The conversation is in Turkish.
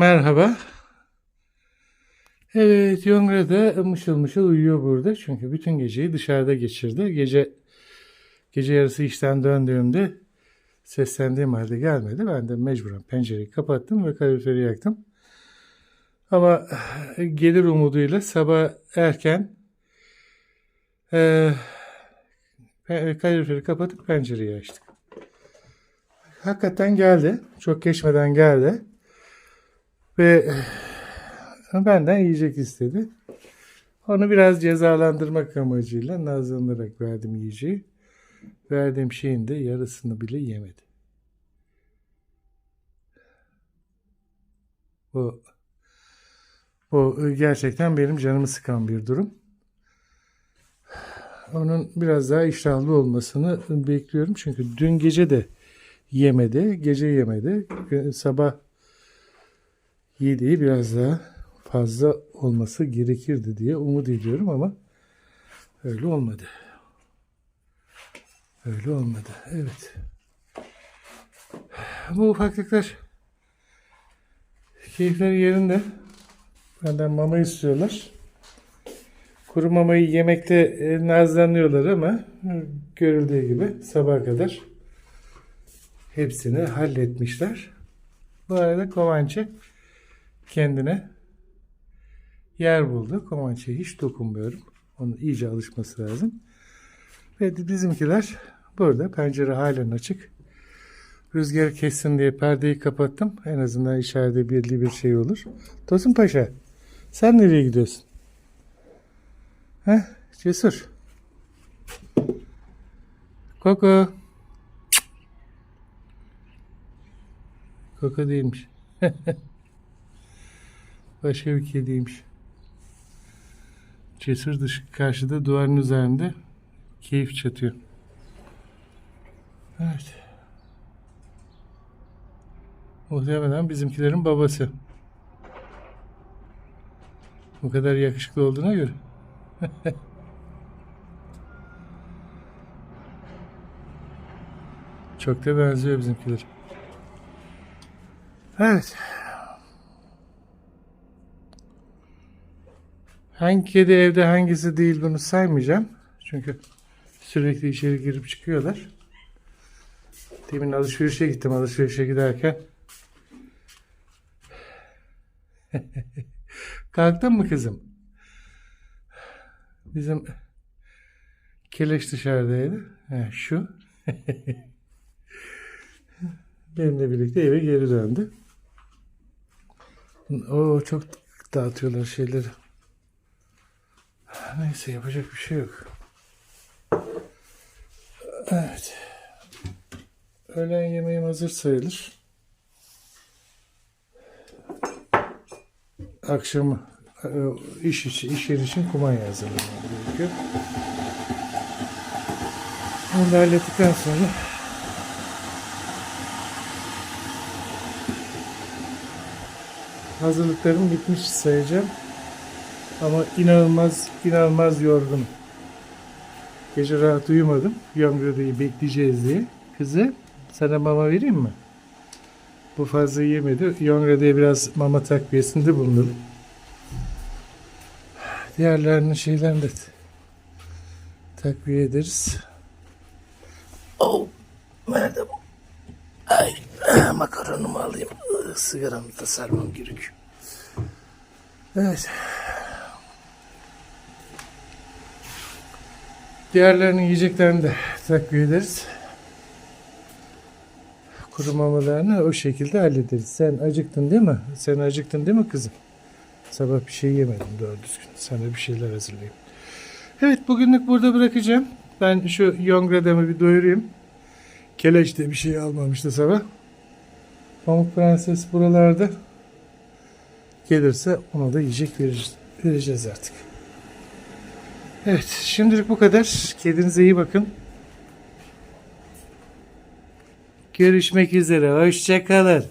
Merhaba. Evet, Yongre de mışıl mışıl uyuyor burada. Çünkü bütün geceyi dışarıda geçirdi. Gece gece yarısı işten döndüğümde seslendiğim halde gelmedi. Ben de mecburen pencereyi kapattım ve kaloriferi yaktım. Ama eh, gelir umuduyla sabah erken pe- kaloriferi kapatıp pencereyi açtık. Hakikaten geldi. Çok geçmeden geldi. Ve benden yiyecek istedi. Onu biraz cezalandırmak amacıyla nazlanarak verdim yiyeceği. Verdiğim şeyin de yarısını bile yemedi. Bu bu gerçekten benim canımı sıkan bir durum. Onun biraz daha iştahlı olmasını bekliyorum. Çünkü dün gece de yemedi. Gece yemedi. Sabah yediği biraz daha fazla olması gerekirdi diye umut ediyorum ama öyle olmadı. Öyle olmadı. Evet. Bu ufaklıklar keyifleri yerinde. Benden mama istiyorlar. Kuru mamayı yemekte e, nazlanıyorlar ama e, görüldüğü gibi sabaha kadar hepsini halletmişler. Bu arada Kovançı kendine yer buldu. Komançe'ye hiç dokunmuyorum. Onun iyice alışması lazım. Ve bizimkiler burada. Pencere halen açık. Rüzgar kessin diye perdeyi kapattım. En azından içeride belli bir şey olur. Tosun Paşa sen nereye gidiyorsun? Heh, cesur. Koko. Koko değilmiş. Başka bir kediymiş. Cesur dış karşıda duvarın üzerinde keyif çatıyor. Evet. Muhtemelen bizimkilerin babası. Bu kadar yakışıklı olduğuna göre. Çok da benziyor bizimkiler. Evet. Hangi kedi evde hangisi değil bunu saymayacağım. Çünkü sürekli içeri girip çıkıyorlar. Demin alışverişe gittim. Alışverişe giderken Kalktın mı kızım? Bizim keleş dışarıdaydı. He, şu. Benimle birlikte eve geri döndü. O çok dağıtıyorlar şeyleri. Neyse yapacak bir şey yok. Evet. Öğlen yemeğim hazır sayılır. Akşam e, iş için, iş yeri için kumanya hazırlamam gerekiyor. Onu da hallettikten sonra hazırlıklarım bitmiş sayacağım. Ama inanılmaz inanılmaz yorgunum. Gece rahat uyumadım. Yongrada'yı bekleyeceğiz diye. Kızı sana mama vereyim mi? Bu fazla yemedi. Yongrada'ya biraz mama takviyesinde bulundum. Diğerlerinin şeylerini de takviye ederiz. Oh, nerede bu? Ay, makaronumu alayım. Sigaramı da sarmam gerekiyor. Evet. Diğerlerinin yiyeceklerini de takviye ederiz. Kuru mamalarını o şekilde hallederiz. Sen acıktın değil mi? Sen acıktın değil mi kızım? Sabah bir şey yemedim doğru düzgün. Sana bir şeyler hazırlayayım. Evet bugünlük burada bırakacağım. Ben şu Yongradam'ı bir doyurayım. Keleş de bir şey almamıştı sabah. Pamuk Prenses buralarda. Gelirse ona da yiyecek vereceğiz artık. Evet şimdilik bu kadar. Kendinize iyi bakın. Görüşmek üzere. Hoşçakalın.